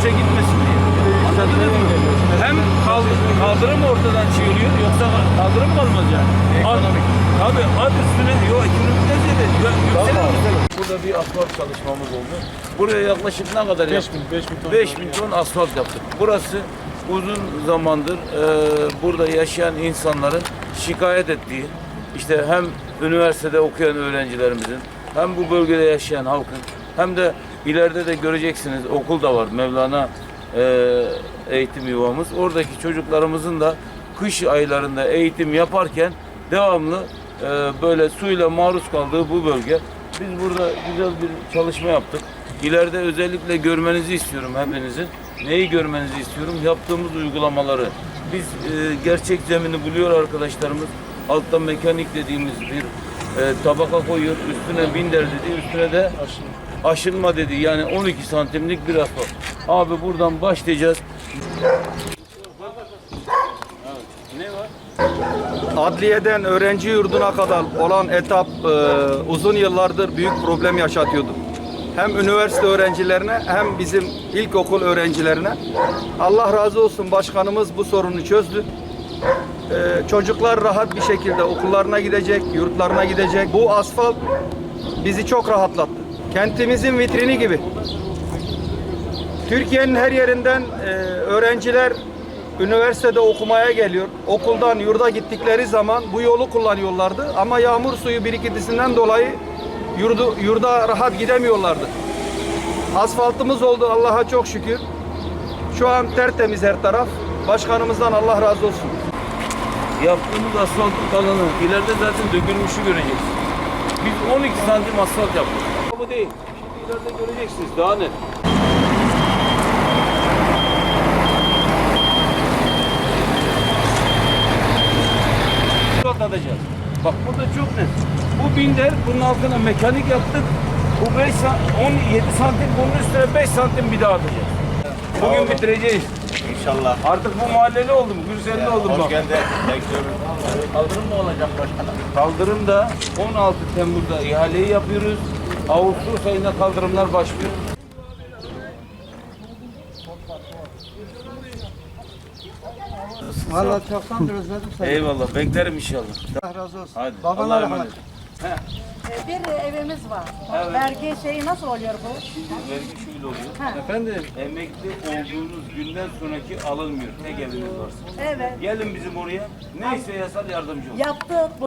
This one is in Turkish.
boşa gitmesin diye. Anladınız mı? Hem kaldırım ortadan çığırıyor yoksa kaldırım kalmaz yani. Ekonomik. Tabii ad üstüne diyor ekonomikte zede. Burada bir asfalt çalışmamız oldu. Buraya yaklaşık ne kadar 5 yaptık? 5 bin, 5 bin ton. ton asfalt yaptık. Burası uzun zamandır e, burada yaşayan insanların şikayet ettiği, işte hem üniversitede okuyan öğrencilerimizin, hem bu bölgede yaşayan halkın, hem de ileride de göreceksiniz okul da var Mevlana e, eğitim yuvamız. Oradaki çocuklarımızın da kış aylarında eğitim yaparken devamlı e, böyle suyla maruz kaldığı bu bölge. Biz burada güzel bir çalışma yaptık. İleride özellikle görmenizi istiyorum hepinizin. Neyi görmenizi istiyorum? Yaptığımız uygulamaları. Biz e, gerçek zemini buluyor arkadaşlarımız. Altta mekanik dediğimiz bir e, tabaka koyuyor. Üstüne binder dedi. Üstüne de aşınma dedi. Yani 12 santimlik bir asfalt. Abi buradan başlayacağız. Adliyeden öğrenci yurduna kadar olan etap e, uzun yıllardır büyük problem yaşatıyordu. Hem üniversite öğrencilerine hem bizim ilkokul öğrencilerine. Allah razı olsun başkanımız bu sorunu çözdü. E, çocuklar rahat bir şekilde okullarına gidecek, yurtlarına gidecek. Bu asfalt bizi çok rahatlattı. Kentimizin vitrini gibi. Türkiye'nin her yerinden e, öğrenciler üniversitede okumaya geliyor. Okuldan yurda gittikleri zaman bu yolu kullanıyorlardı. Ama yağmur suyu birikintisinden dolayı yurdu, yurda rahat gidemiyorlardı. Asfaltımız oldu Allah'a çok şükür. Şu an tertemiz her taraf. Başkanımızdan Allah razı olsun. Yaptığımız asfaltın kalanı ileride zaten dökülmüşü göreceksiniz. Biz 12 santim asfalt yaptık. Bu değil. Şimdi ileride göreceksiniz daha net. Asfalt atacağız. Bak burada çok net. Bu binder bunun altına mekanik yaptık. Bu 5 17 santim bunun üstüne 5 santim bir daha atacağız. Bugün bitireceğiz. İnşallah. Artık bu mahalleli oldum, Gürselli oldum Hoş bak. Bekliyorum. Kaldırım mı olacak başkanım? Kaldırımda 16 Temmuz'da ihaleyi yapıyoruz. Ağustos ayında kaldırımlar başlıyor. Valla çoktandır özledim seni. Eyvallah, beklerim inşallah. Allah razı olsun. Hadi. Babana Allah'a rahmet. emanet. He, Bir evimiz var. Evet. Vergi şeyi nasıl oluyor bu? vergi şöyle oluyor. Ha. Efendim, Emekli olduğunuz günden sonraki alınmıyor. Tek eviniz varsa. Evet. Gelin bizim oraya. Neyse yasal yardımcı olun. Yaptık. Bu-